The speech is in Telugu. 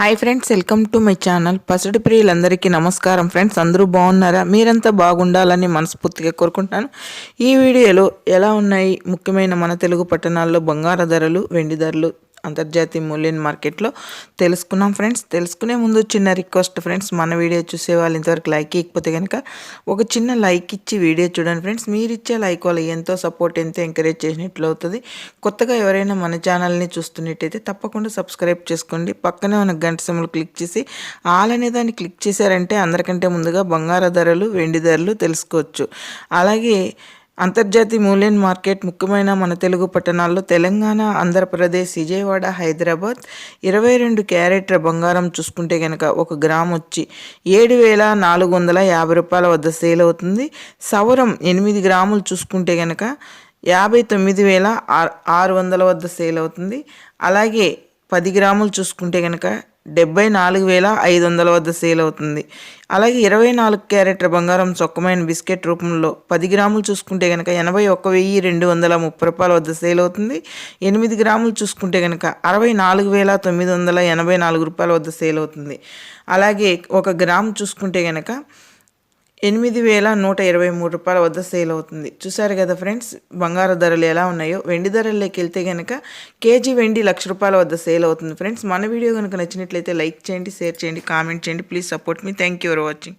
Hi friends welcome to my channel పసిడి ప్రియులందరికీ నమస్కారం ఫ్రెండ్స్ అందరూ బాగున్నారా? మీరంతా బాగుండాలని మనస్ఫూర్తిగా కోరుకుంటున్నాను. ఈ వీడియోలో ఎలా ఉన్నాయి? ముఖ్యమైన మన తెలుగు పట్టణాల్లో బంగారు ధరలు వెండి ధరలు అంతర్జాతీయ మూల్యం మార్కెట్లో తెలుసుకున్నాం ఫ్రెండ్స్. తెలుసుకునే ముందు చిన్న రిక్వెస్ట్ ఫ్రెండ్స్. మన వీడియో చూసే వాళ్ళు ఇంతవరకు లైక్ ఇవ్వకపోతే కనుక ఒక చిన్న లైక్ ఇచ్చి వీడియో చూడండి ఫ్రెండ్స్. మీరు ఇచ్చే లైక్ వల్ల ఎంతో సపోర్ట్ ఎంతో ఎంకరేజ్ చేసినట్లు అవుతుంది. కొత్తగా ఎవరైనా మన ఛానల్ని చూస్తున్నట్టయితే తప్పకుండా సబ్స్క్రైబ్ చేసుకోండి. పక్కనే ఉన్న గంట సిమ్లు క్లిక్ చేసి ఆల్ అనే దాన్ని క్లిక్ చేశారంటే అందరికంటే ముందుగా బంగారు ధరలు వెండి ధరలు తెలుసుకోవచ్చు. అలాగే అంతర్జాతీయ మూల్యం మార్కెట్ ముఖ్యమైన మన తెలుగు పట్టణాల్లో తెలంగాణ ఆంధ్రప్రదేశ్ విజయవాడ హైదరాబాద్ ఇరవై రెండు క్యారెట్ల బంగారం చూసుకుంటే కనుక ఒక గ్రామ్ వచ్చి ఏడు వేల నాలుగు వందల యాభై రూపాయల వద్ద సేల్ అవుతుంది. సవరం ఎనిమిది గ్రాములు చూసుకుంటే కనుక యాభై తొమ్మిది వేల ఆరు వందల వద్ద సేల్ అవుతుంది. అలాగే పది గ్రాములు చూసుకుంటే కనుక డెబ్బై నాలుగు వేల ఐదు వందల వద్ద సేల్ అవుతుంది. అలాగే ఇరవై నాలుగు క్యారెట్ల బంగారం చొక్కమైన బిస్కెట్ రూపంలో పది గ్రాములు చూసుకుంటే కనుక ఎనభై ఒక్క వెయ్యి రెండు వందల ముప్పై రూపాయల వద్ద సేల్ అవుతుంది. ఎనిమిది గ్రాములు చూసుకుంటే కనుక అరవై నాలుగు వేల తొమ్మిది వందల ఎనభై నాలుగు రూపాయల వద్ద సేల్ అవుతుంది. అలాగే ఒక గ్రామ్ చూసుకుంటే కనుక ఎనిమిది వేల నూట ఇరవై మూడు రూపాయల వద్ద సేల్ అవుతుంది. చూసారు కదా ఫ్రెండ్స్ బంగారు ధరలు ఎలా ఉన్నాయో? వెండి ధరల్లోకి వెళ్తే కనుక కేజీ వెండి లక్ష రూపాయల వద్ద సేల్ అవుతుంది. ఫ్రెండ్స్ మన వీడియో కనుక నచ్చినట్లయితే లైక్ చేయండి షేర్ చేయండి కామెంట్ చేయండి. Please support me. Thank you for watching.